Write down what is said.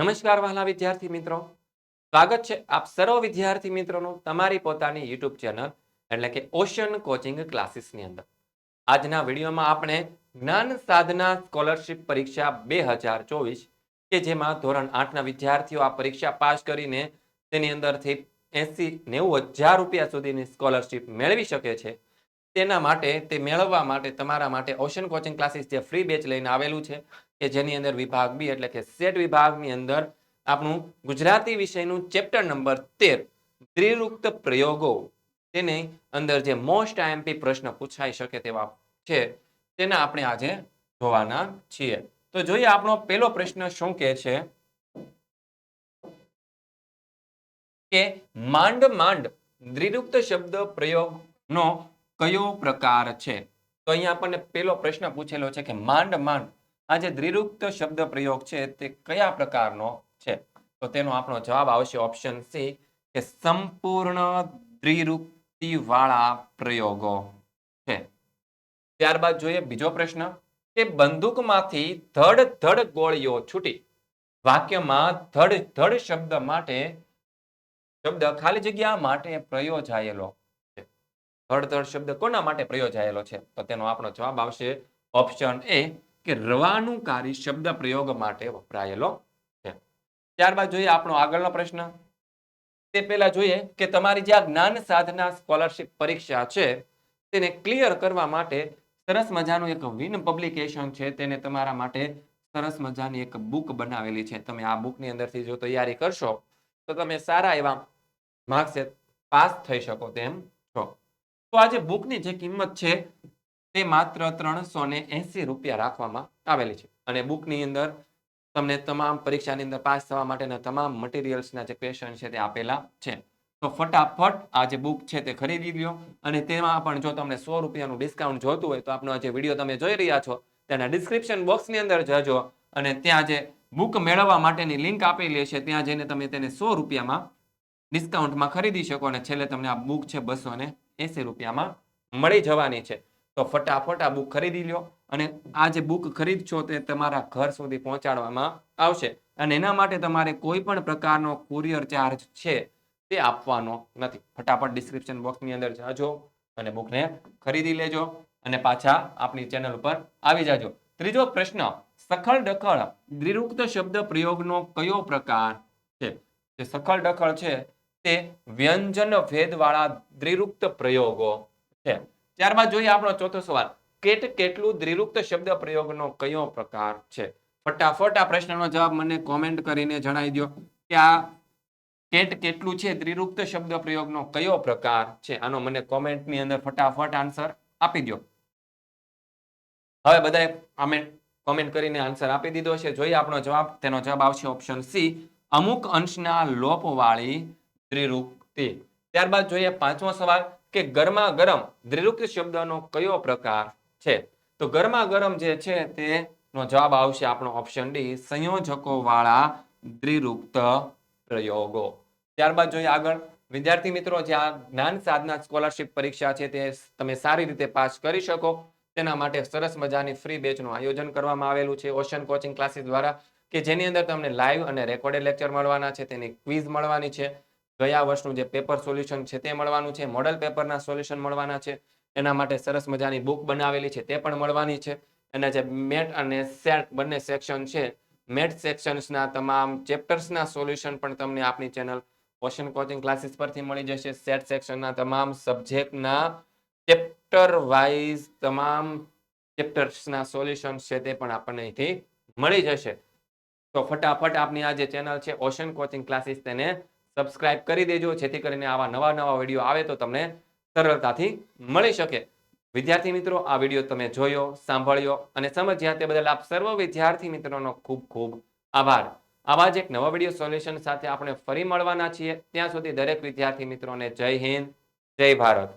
નમસ્કાર વહાલા વિદ્યાર્થી મિત્રો. સ્વાગત છે આપ સર્વ વિદ્યાર્થી મિત્રોનું તમારી પોતાની યુટ્યુબ ચેનલ એટલે કે ઓશન કોચિંગ ક્લાસીસની અંદર. આજના વિડીયોમાં આપણે જ્ઞાન સાધના સ્કોલરશિપ પરીક્ષા બે કે જેમાં ધોરણ આઠના વિદ્યાર્થીઓ આ પરીક્ષા પાસ કરીને તેની અંદરથી એસી નેવું હજાર રૂપિયા સુધીની સ્કોલરશિપ મેળવી શકે છે. તેના માટે, તે મેળવવા માટે, તમારા માટે ઓશન કોચિંગ ક્લાસીસ જે ફ્રી બેચ લઈને આવેલું છે, કે જેની અંદર વિભાગ બી એટલે કે સેટ વિભાગની અંદર આપણું ગુજરાતી વિષયનું ચેપ્ટર નંબર તેર ત્રિરુક્ત પ્રયોગો, તેને અંદર જે મોસ્ટ આઈએમપી પ્રશ્ન પૂછાઈ શકે તેવા છે, તેના આપણે આજે જોવાના છીએ. તો જોઈએ આપણો પહેલો પ્રશ્ન શું કહે છે? કે માંડ માંડ દ્રિરુક્ત શબ્દ પ્રયોગનો કયો પ્રકાર છે? તો અહીંયા આપણને પહેલો પ્રશ્ન પૂછેલો છે કે માંડ માંડ, આ જે દ્રિરુક્ત શબ્દ પ્રયોગ છે તે કયા પ્રકારનો છે? તો તેનો આપણો જવાબ આવશે ઓપ્શન સી કે સંપૂર્ણ દ્વિરુક્તિ વાળા પ્રયોગો છે. ત્યારબાદ જોઈએ બીજો પ્રશ્ન, કે બંદૂકમાંથી ધડ ધડ ગોળીઓ છૂટી, વાક્યમાં ધડ ધડ શબ્દ માટે, શબ્દ ખાલી જગ્યા માટે પ્રયોજાયેલો ધડ શબ્દ કોના માટે પ્રયોજાયેલો છે? તો તેનો આપણો જવાબ આવશે ઓપ્શન એ કે રવાનુકારી શબ્દ પ્રયોગ માટે વપરાયેલો છે. ત્યારબાદ જોઈએ આપણો આગળનો પ્રશ્ન. તે પહેલા જોઈએ કે તમારી જે આ જ્ઞાન સાધના સ્કોલરશિપ પરીક્ષા છે, તેને ક્લિયર કરવા માટે સરસ મજાનું એક વિન પબ્લિકેશન છે. તેને તમારા માટે સરસ મજાની એક બુક બનાવેલી છે. તમે આ બુકની અંદરથી જો તૈયારી કરશો, તો તમે સારા એવા માર્ક્સે પાસ થઈ શકો તેમ છો. તો આ જે બુકની જે કિંમત છે તે માત્ર ત્રણસો ને એસી રૂપિયા રાખવામાં આવેલી છે. અને બુકની અંદર તમને તમામ પરીક્ષાની અંદર પાસ થવા માટેના તમામ મટીરિયલ્સના જે ક્વેશ્ચન છે તે આપેલા છે. તો ફટાફટ આ જે બુક છે તે ખરીદી લ્યો. અને તેમાં પણ જો તમને સો રૂપિયાનું ડિસ્કાઉન્ટ જોતું હોય તો આપનો જે વીડિયો તમે જોઈ રહ્યા છો તેના ડિસ્ક્રિપ્શન બોક્સની અંદર જજો. અને ત્યાં જે બુક મેળવવા માટેની લિંક આપેલી છે ત્યાં જઈને તમે તેને સો રૂપિયામાં ડિસ્કાઉન્ટમાં ખરીદી શકો અને છેલ્લે તમને આ બુક છે બસો એસી રૂપિયામાં મળી જવાની છે. તો ફટાફટ આ બુક ખરીદી લો અને આ જે બુક ખરીદશો તે તમારા ઘર સુધી પહોંચાડવામાં આવશે. અને એના માટે તમારે કોઈ પણ પ્રકારનો કુરિયર ચાર્જ છે તે આપવાનો નથી. ફટાફટ ડિસ્ક્રિપ્શન બોક્સની અંદર જાજો અને બુકને ખરીદી લેજો અને પાછા આપણી ચેનલ ઉપર આવી જાજો. ત્રીજો પ્રશ્ન સખળ ડખળ દ્વિરુક્ત શબ્દ પ્રયોગનો કયો પ્રકાર છે? જે સખળ ડખળ છે તે વ્યંજન ભેદવાળા દ્વિરુક્ત પ્રયોગો છે. ત્યારબાદ જોઈએ આપણો ચોથો સવાલ. કેટ કેટલું દ્વિરુક્ત શબ્દ પ્રયોગનો કયો પ્રકાર છે? ફટાફટ આ પ્રશ્નનો જવાબ મને કોમેન્ટ કરીને જણાવી દો કે આ કેટ કેટલું છે? દ્વિરુક્ત શબ્દ પ્રયોગનો કયો પ્રકાર છે? આનો મને કોમેન્ટની અંદર ફટાફટ આન્સર આપી દો હવે બધાએ કોમેન્ટ કોમેન્ટ કરીને આન્સર આપી દીધો છે. જોઈએ આપણો જવાબ. તેનો જવાબ આવશે ઓપ્શન સી અમુક અંશના લોપવાળી દ્વિરુક્તિ ત્યારબાદ જોઈએ પાંચમો સવાલ કે ગરમા ગરમ દ્વિરુક્ત શબ્દનો કયો પ્રકાર છે? તો ગરમા ગરમ જે છે તેનો જવાબ આવશે આપણો ઓપ્શન ડી સંયોજકો વાળા દ્વિરુક્ત પ્રયોગો. ત્યારબાદ જોઈએ આગળ. વિદ્યાર્થી મિત્રો, જે આ જ્ઞાન સાધના સ્કોલરશિપ પરીક્ષા છે તે તમે સારી રીતે પાસ કરી શકો. તેના માટે સરસ મજાની ફ્રી બેચનું આયોજન કરવામાં આવેલું છે. ઓશન કોચિંગ ક્લાસીસ દ્વારા કે જેની અંદર તમને લાઈવ અને રેકોર્ડેડ લેક્ચર મળવાના છે. તેની ક્વિઝ મળવાની છે. ગયા વર્ષનું જે પેપર સોલ્યુશન છે તે મળવાનું છે મોડલ પેપરના સોલ્યુશન મળવાના છે, એના માટે સરસ મજાની બુક બનાવેલી છે તે પણ મળવાની છે. એના જે મેટ અને સેટ બંને સેક્શન છે, મેટ સેક્શન્સના તમામ ચેપ્ટર્સના સોલ્યુશન પણ તમને આપણી ચેનલ ઓશન કોચિંગ ક્લાસીસ પરથી મળી જશે. સેટ સેક્શનના તમામ સબ્જેક્ટના ચેપ્ટર વાઇઝ તમામ ચેપ્ટર્સના સોલ્યુશન છે તે પણ આપણને અહીંથી મળી જશે. તો ફટાફટ આપની આ જે ચેનલ છે ઓશન કોચિંગ ક્લાસીસ તેને સબસ્ક્રાઇબ કરી દેજો, જેથી કરીને આવા નવા નવા વીડિયો આવે તો તમને સરળતાથી મળી શકે. વિદ્યાર્થી મિત્રો, આ વીડિયો તમે જોયો, સાંભળ્યો અને સમજ્યા તે બદલ આપ સર્વ વિદ્યાર્થી મિત્રોનો ખૂબ ખૂબ આભાર. આવા જ એક નવા વીડિયો સોલ્યુશન સાથે આપણે ફરી મળવાના છીએ. ત્યાં સુધી દરેક વિદ્યાર્થી મિત્રોને જય હિન્દ, જય ભારત.